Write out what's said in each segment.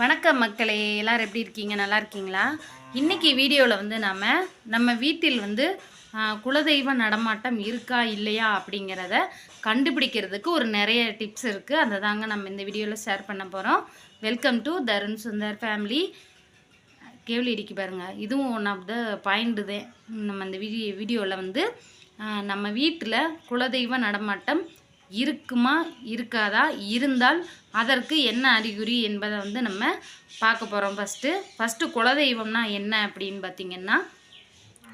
வணக்கம் மக்களே எல்லோரும் எப்படி இருக்கீங்க? நல்லா இருக்கீங்களா? இன்றைக்கி வீடியோவில் வந்து நாம் நம்ம வீட்டில் வந்து குலதெய்வ நடமாட்டம் இருக்கா இல்லையா அப்படிங்கிறத கண்டுபிடிக்கிறதுக்கு ஒரு நிறைய டிப்ஸ் இருக்குது அதை தாங்க நம்ம இந்த வீடியோவில் ஷேர் பண்ண போகிறோம் welcome to Tarun Sundar family கேள்வி இடிக்கு பாருங்கள் இதுவும் ஒன் ஆஃப் த பாயிண்ட் தான். நம்ம இந்த வீடியோ வீடியோவில் வந்து நம்ம வீட்டில் குலதெய்வ நடமாட்டம் இருக்குமா இருக்காதா? இருந்தால் அதற்கு என்ன அறிகுறி என்பதை வந்து நம்ம பார்க்க போகிறோம் ஃபஸ்ட்டு ஃபஸ்ட்டு குலதெய்வம்னா என்ன அப்படின்னு பார்த்திங்கன்னா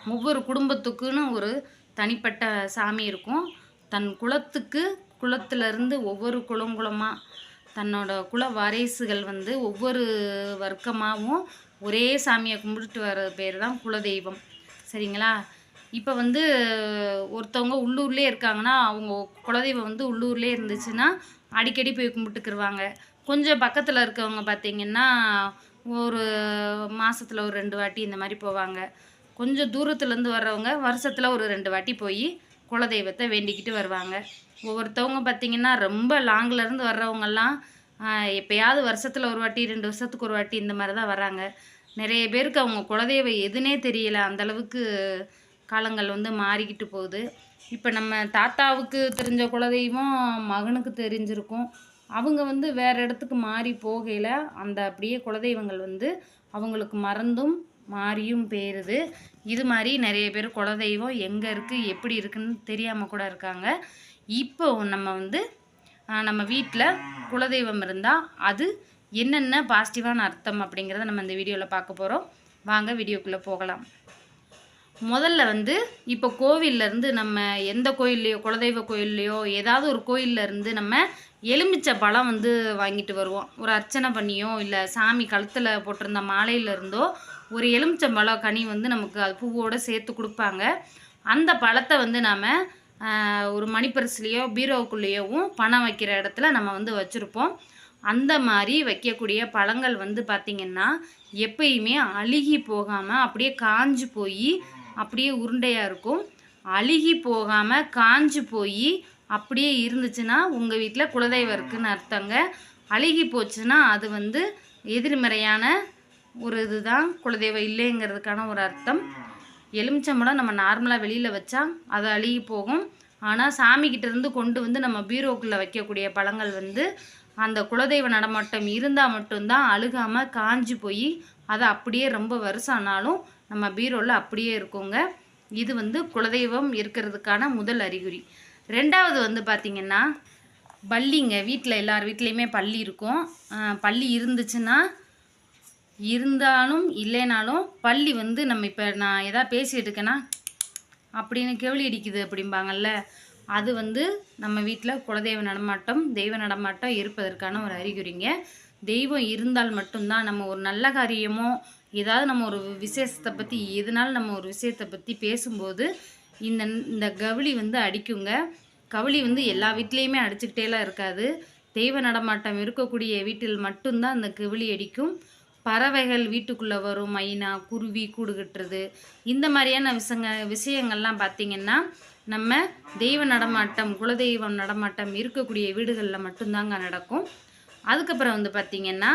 ஒவ்வொரு குடும்பத்துக்குன்னு ஒரு தனிப்பட்ட சாமி இருக்கும். தன் குலத்துக்கு குலத்திலிருந்து ஒவ்வொரு குலம் தன்னோட குல வாரிசுகள் வந்து ஒவ்வொரு வர்க்கமாகவும் ஒரே சாமியை கும்பிட்டு வர பேர் தான் குலதெய்வம். சரிங்களா? இப்போ வந்து ஒருத்தவங்க உள்ளூர்லேயே இருக்காங்கன்னா அவங்க குலதெய்வம் வந்து உள்ளூர்லேயே இருந்துச்சுன்னா அடிக்கடி போய் கும்பிட்டுக்கிருவாங்க. கொஞ்சம் பக்கத்தில் இருக்கவங்க பார்த்தீங்கன்னா ஒரு மாதத்தில் ஒரு ரெண்டு வாட்டி இந்த மாதிரி போவாங்க. கொஞ்சம் தூரத்துலேருந்து வர்றவங்க வருஷத்தில் ஒரு ரெண்டு வாட்டி போய் குலதெய்வத்தை வேண்டிக்கிட்டு வருவாங்க. ஒவ்வொருத்தவங்க பார்த்தீங்கன்னா ரொம்ப லாங்கிலேருந்து வர்றவங்கெல்லாம் எப்போயாவது எப்பயாவது வருஷத்தில் ஒரு வாட்டி ரெண்டு வருஷத்துக்கு ஒரு வாட்டி இந்த மாதிரி தான் வராங்க நிறைய பேருக்கு அவங்க குலதெய்வம் எதுனே தெரியல. அந்தளவுக்கு காலங்கள் வந்து மாறிக்கிட்டு போகுது. இப்போ நம்ம தாத்தாவுக்கு தெரிஞ்ச குலதெய்வம் மகனுக்கு தெரிஞ்சிருக்கும். அவங்க வந்து வேறு இடத்துக்கு மாறி போகையில் அந்த அப்படியே குலதெய்வங்கள் வந்து அவங்களுக்கு மறந்தும் மாறியும் போயிருது இது மாதிரி நிறைய பேர் குலதெய்வம் எங்கே இருக்குது எப்படி இருக்குன்னு தெரியாமல் கூட இருக்காங்க. இப்போ நம்ம வந்து நம்ம வீட்டில் குலதெய்வம் இருந்தால் அது என்னென்ன பாசிட்டிவான அர்த்தம் அப்படிங்கிறத நம்ம இந்த வீடியோவில் பார்க்க போகிறோம் வாங்க வீடியோக்குள்ளே போகலாம். முதல்ல வந்து இப்போ கோவில்லேருந்து நம்ம எந்த கோயில்லையோ குலதெய்வ கோயில்லையோ ஏதாவது ஒரு கோயில்லேருந்து நம்ம எலுமிச்சை பழம் வந்து வாங்கிட்டு வருவோம். ஒரு அர்ச்சனை பண்ணியோ இல்லை சாமி கழுத்தில் போட்டிருந்த மாலையில இருந்தோ ஒரு எலுமிச்சம்பழம் கனி வந்து நமக்கு அது பூவோடு சேர்த்து கொடுப்பாங்க. அந்த பழத்தை வந்து நாம் ஒரு மணிப்பரிசுலேயோ பீரோவுக்குள்ளேயோவும் பணம் வைக்கிற இடத்துல நம்ம வந்து வச்சுருப்போம். அந்த மாதிரி வைக்கக்கூடிய பழங்கள் வந்து பார்த்திங்கன்னா எப்பயுமே அழுகி போகாமல் அப்படியே காஞ்சு போய் அப்படியே உருண்டையாக இருக்கும். அழுகி போகாமல் காஞ்சு போய் அப்படியே இருந்துச்சுன்னா உங்கள் வீட்டில் குலதெய்வம் இருக்குதுன்னு அர்த்தங்க. அழுகி போச்சுன்னா அது வந்து எதிர்மறையான ஒரு இதுதான். குலதெய்வம் இல்லைங்கிறதுக்கான ஒரு அர்த்தம். எலுமிச்சம்பழம் நம்ம நார்மலாக வெளியில் வச்சா அது அழுகி போகும். ஆனால் சாமிக்கிட்டேருந்து கொண்டு வந்து நம்ம பீரோக்குள்ளே வைக்கக்கூடிய பழங்கள் வந்து அந்த குலதெய்வ நடமாட்டம் இருந்தால் மட்டும்தான் அழுகாமல் காஞ்சு போய் அதை அப்படியே ரொம்ப வருஷம் ஆனாலும் நம்ம பீரோவில் அப்படியே இருக்குங்க. இது வந்து குலதெய்வம் இருக்கிறதுக்கான முதல் அறிகுறி. ரெண்டாவது வந்து பார்த்திங்கன்னா பள்ளிங்க வீட்டில் எல்லார் வீட்லேயுமே பள்ளி இருக்கும். பள்ளி இருந்துச்சுன்னா இருந்தாலும் இல்லைனாலும் பள்ளி வந்து நம்ம இப்போ நான் எதாவது பேசிகிட்டு இருக்கேன்னா அப்படின்னு கேள்வி அடிக்குது அப்படிம்பாங்கல்ல. அது வந்து நம்ம வீட்டில் குலதெய்வ நடமாட்டம் தெய்வ நடமாட்டம் இருப்பதற்கான ஒரு அறிகுறிங்க. தெய்வம் இருந்தால் மட்டும்தான் நம்ம ஒரு நல்ல காரியமோ ஏதாவது நம்ம ஒரு விசேஷத்தை பற்றி எதனால நம்ம ஒரு விஷயத்தை பற்றி பேசும்போது இந்த இந்த கவுளி வந்து அடிக்குங்க. கவுளி வந்து எல்லா வீட்லேயுமே அடிச்சுக்கிட்டேலாம் இருக்காது. தெய்வ நடமாட்டம் இருக்கக்கூடிய வீட்டில் மட்டும்தான் அந்த கவுளி அடிக்கும். பறவைகள் வீட்டுக்குள்ளே வரும் மைனா குருவி கூடு கட்டுறது. இந்த மாதிரியான விஷங்க விஷயங்கள்லாம் பார்த்திங்கன்னா நம்ம தெய்வ நடமாட்டம் குலதெய்வம் நடமாட்டம் இருக்கக்கூடிய வீடுகளில் மட்டும்தாங்க நடக்கும். அதுக்கப்புறம் வந்து பார்த்திங்கன்னா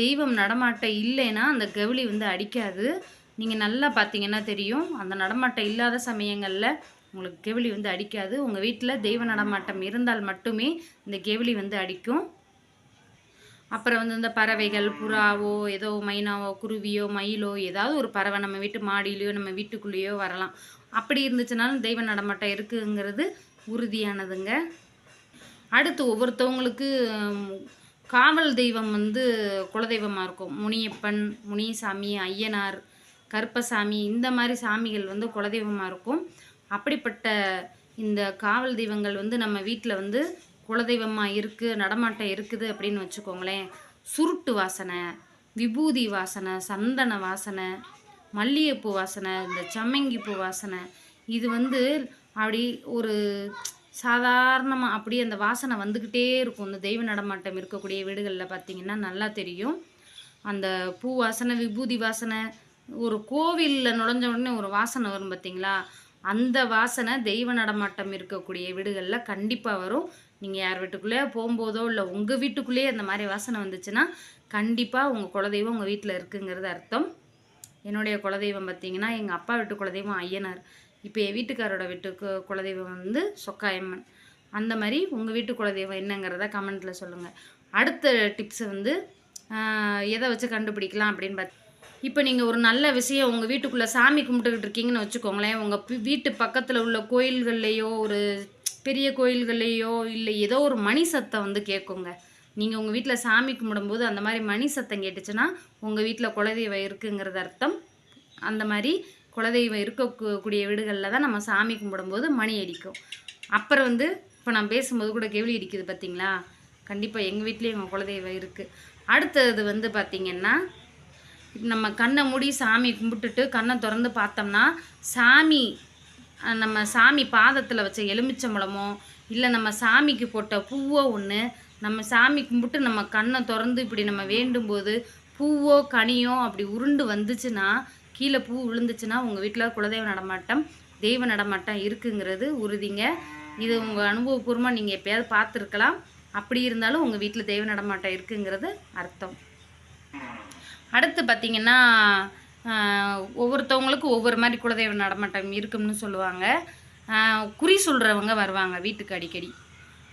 தெய்வம் நடமாட்டம் இல்லைன்னா அந்த கவுளி வந்து அடிக்காது. நீங்கள் நல்லா பார்த்தீங்கன்னா தெரியும் அந்த நடமாட்டம் இல்லாத சமயங்களில் உங்களுக்கு கெவிலி வந்து அடிக்காது. உங்கள் வீட்டில் தெய்வ நடமாட்டம் இருந்தால் மட்டுமே இந்த கெவிலி வந்து அடிக்கும். அப்புறம் வந்து இந்த பறவைகள் புறாவோ ஏதோ மைனாவோ குருவியோ மயிலோ ஏதாவது ஒரு பறவை நம்ம வீட்டு மாடியிலையோ நம்ம வீட்டுக்குள்ளேயோ வரலாம். அப்படி இருந்துச்சுனாலும் தெய்வ நடமாட்டம் இருக்குங்கிறது உறுதியானதுங்க. அடுத்து ஒவ்வொருத்தவங்களுக்கு காவல் தெய்வம் வந்து குலதெய்வமாக இருக்கும். முனியப்பன் முனிசாமி ஐயனார் கருப்பசாமி இந்த மாதிரி சாமிகள் வந்து குலதெய்வமாக இருக்கும். அப்படிப்பட்ட இந்த காவல் தெய்வங்கள் வந்து நம்ம வீட்டில் வந்து குலதெய்வமாக இருக்குது நடமாட்டம் இருக்குது அப்படின்னு வச்சுக்கோங்களேன். சுருட்டு வாசனை விபூதி வாசனை சந்தன வாசனை மல்லிகைப்பூ வாசனை இந்த சம்மங்கி பூ வாசனை. இது வந்து அப்படி ஒரு சாதாரணமாக அப்படியே அந்த வாசனை வந்துக்கிட்டே இருக்கும். இந்த தெய்வ நடமாட்டம் இருக்கக்கூடிய வீடுகளில் பார்த்தீங்கன்னா நல்லா தெரியும். அந்த பூ வாசனை விபூதி வாசனை ஒரு கோவிலில் நுழைஞ்ச உடனே ஒரு வாசனை வரும் பார்த்திங்களா அந்த வாசனை தெய்வ நடமாட்டம் இருக்கக்கூடிய வீடுகளில் கண்டிப்பாக வரும். நீங்கள் யார் வீட்டுக்குள்ளேயே போகும்போதோ இல்லை உங்கள் வீட்டுக்குள்ளேயே அந்த மாதிரி வாசனை வந்துச்சுன்னா கண்டிப்பாக உங்கள் குலதெய்வம் உங்கள் வீட்டில் இருக்குங்கிறது அர்த்தம். என்னுடைய குலதெய்வம் பார்த்திங்கன்னா எங்கள் அப்பா வீட்டு குலதெய்வம் ஐயனார் இப்போ என் வீட்டுக்காரோட வீட்டுக்கு குலதெய்வம் வந்து சொக்காயம்மன். அந்த மாதிரி உங்கள் வீட்டு குலதெய்வம் என்னங்கிறத கமெண்ட்டில் சொல்லுங்கள் அடுத்த டிப்ஸு வந்து எதை வச்சு கண்டுபிடிக்கலாம் அப்படின்னு பார்த்து இப்போ நீங்கள் ஒரு நல்ல விஷயம் உங்கள் வீட்டுக்குள்ளே சாமி கும்பிட்டுக்கிட்டு இருக்கீங்கன்னு வச்சுக்கோங்களேன். உங்கள் வீட்டு பக்கத்தில் உள்ள கோயில்கள்லேயோ ஒரு பெரிய கோயில்கள்லேயோ இல்லை ஏதோ ஒரு மணி சத்தம் வந்து கேட்குங்க நீங்கள் உங்கள் வீட்டில் சாமி கும்பிடும்போது அந்த மாதிரி மணி சத்தம் கேட்டுச்சுன்னா உங்கள் வீட்டில் குலதெய்வம் இருக்குங்கிறது அர்த்தம். அந்த மாதிரி குலதெய்வம் இருக்கக்கூடிய வீடுகளில் தான் நம்ம சாமி கும்பிடும்போது மணி அடிக்கும். அப்புறம் வந்து இப்போ நான் பேசும்போது கூட கேள்வி அடிக்குது பார்த்தீங்களா கண்டிப்பாக எங்கள் வீட்லேயும் எங்கள் குலதெய்வம் இருக்குது அடுத்தது வந்து பார்த்திங்கன்னா நம்ம கண்ணை மூடி சாமி கும்பிட்டுட்டு கண்ணை திறந்து பார்த்தோம்னா சாமி நம்ம சாமி பாதத்தில் வச்ச எலுமிச்சம்பழமோ இல்லை நம்ம சாமிக்கு போட்ட பூவோ ஒன்று நம்ம சாமி கும்பிட்டு நம்ம கண்ணை திறந்து இப்படி நம்ம வேண்டும்போது பூவோ கனியோ அப்படி உருண்டு வந்துச்சுன்னா கீழே பூ விழுந்துச்சுன்னா உங்கள் வீட்டில் குலதெய்வ நடமாட்டம் தெய்வ நடமாட்டம் இருக்குங்கிறது உறுதிங்க. இது உங்கள் அனுபவபூர்வமாக நீங்கள் எப்பயாவது பார்த்துருக்கலாம். அப்படி இருந்தாலும் உங்கள் வீட்டில் தெய்வ நடமாட்டம் இருக்குங்கிறது அர்த்தம். அடுத்து பார்த்திங்கன்னா ஒவ்வொருத்தவங்களுக்கும் ஒவ்வொரு மாதிரி குலதெய்வ நடமாட்டம் இருக்கும்னு சொல்லுவாங்க. குறி சொல்கிறவங்க வருவாங்க வீட்டுக்கு அடிக்கடி.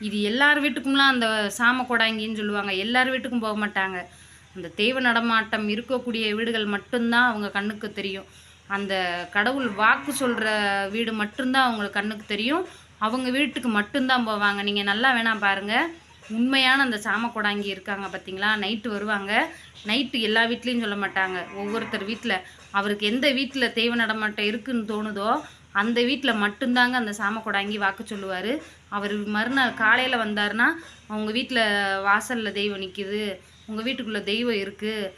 இது எல்லார் வீட்டுக்கும்லாம் அந்த சாம கொடாங்கின்னு சொல்லுவாங்க. எல்லார் வீட்டுக்கும் போக மாட்டாங்க. அந்த தெய்வ நடமாட்டம் இருக்கக்கூடிய வீடுகள் மட்டும்தான் அவங்க கண்ணுக்கு தெரியும். அந்த கடவுள் வாக்கு சொல்கிற வீடு மட்டும்தான் அவங்களுக்கு கண்ணுக்கு தெரியும். அவங்க வீட்டுக்கு மட்டும்தான் போவாங்க. நீங்கள் நல்லா வேணால் பாருங்கள் உண்மையான அந்த சாம கொடாங்கி இருக்காங்க பார்த்தீங்களா நைட்டு வருவாங்க. நைட்டு எல்லா வீட்லேயும் சொல்ல மாட்டாங்க. ஒவ்வொருத்தர் வீட்டில் அவருக்கு எந்த வீட்டில் தெய்வ நடமாட்டம் இருக்குன்னு தோணுதோ அந்த வீட்டில் மட்டும்தாங்க அந்த சாம கொடாங்கி வாக்கு சொல்லுவார். அவர் மறுநாள் காலையில் வந்தாருன்னா அவங்க வீட்டில் வாசலில் தெய்வம் நிற்கிது உங்கள் வீட்டுக்குள்ளே தெய்வம் இருக்குது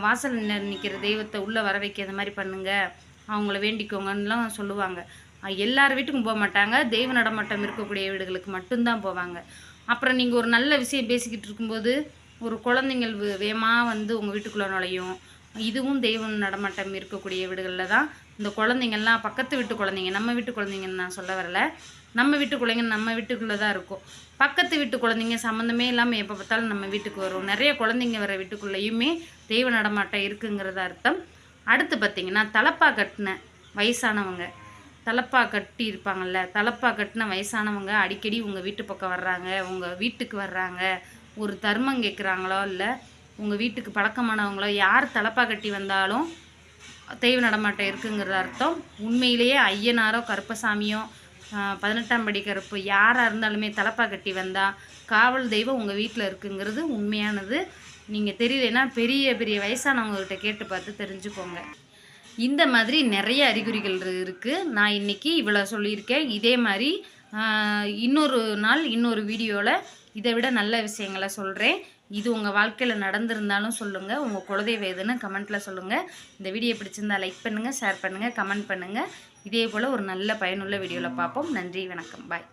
வாசல் நிற்கிற தெய்வத்தை உள்ளே வர வைக்க இந்த மாதிரி பண்ணுங்கள் அவங்கள வேண்டிக்கோங்கன்னுலாம் சொல்லுவாங்க. எல்லார் வீட்டுக்கும் போக மாட்டாங்க. தெய்வ நடமாட்டம் இருக்கக்கூடிய வீடுகளுக்கு மட்டும்தான் போவாங்க. அப்புறம் நீங்கள் ஒரு நல்ல விஷயம் பேசிக்கிட்டு இருக்கும்போது ஒரு குழந்தைங்கள் வே- வந்து உங்கள் வீட்டுக்குள்ளே நுழையும். இதுவும் தெய்வம் நடமாட்டம் இருக்கக்கூடிய வீடுகளில் தான் இந்த குழந்தைங்கள்லாம் பக்கத்து வீட்டு குழந்தைங்க நம்ம வீட்டு குழந்தைங்கன்னு நான் சொல்ல வரல. நம்ம வீட்டு குழந்தைங்க நம்ம வீட்டுக்குள்ளே தான் இருக்கும். பக்கத்து வீட்டு குழந்தைங்க சம்மந்தமே இல்லாமல் எப்போ பார்த்தாலும் நம்ம வீட்டுக்கு வரும். நிறைய குழந்தைங்க வர வீட்டுக்குள்ளேயுமே தெய்வ நடமாட்டம் இருக்குங்கிறத அர்த்தம். அடுத்து பார்த்திங்கன்னா தலப்பா கட்டின வயசானவங்க. தலப்பா கட்டி இருப்பாங்கல்ல தலப்பா கட்டின வயசானவங்க அடிக்கடி உங்கள் வீட்டு பக்கம் வர்றாங்க உங்கள் வீட்டுக்கு வர்றாங்க. ஒரு தர்மம் கேட்குறாங்களோ இல்லை உங்கள் வீட்டுக்கு பழக்கமானவங்களோ யார் தலப்பா கட்டி வந்தாலும் தெய்வ நடமாட்டம் இருக்குங்கிறது அர்த்தம். உண்மையிலேயே ஐயனாரோ கருப்பசாமியோ பதினெட்டாம் படி கருப்பு யாராக இருந்தாலுமே தலப்பா கட்டி வந்தால் காவல் தெய்வம் உங்கள் வீட்டில் இருக்குங்கிறது உண்மையானது. நீங்கள் தெரியலனா பெரிய பெரிய வயசானவங்ககிட்ட கேட்டு பார்த்து தெரிஞ்சுக்கோங்க. இந்த மாதிரி நிறைய அறிகுறிகள் இருக்குது நான் இன்றைக்கி இவ்வளோ சொல்லியிருக்கேன். இதே மாதிரி இன்னொரு நாள் இன்னொரு வீடியோவில் இதை விட நல்ல விஷயங்களை சொல்கிறேன் இது உங்கள் வாழ்க்கையில் நடந்திருந்தாலும் சொல்லுங்கள் உங்கள் குலதெய்வம் எதுன்னு கமெண்ட்டில் சொல்லுங்கள் இந்த வீடியோ பிடிச்சிருந்தா லைக் பண்ணுங்கள் ஷேர் பண்ணுங்கள் கமெண்ட் பண்ணுங்கள் இதே போல் ஒரு நல்ல பயனுள்ள வீடியோவில் பார்ப்போம் நன்றி வணக்கம். பாய்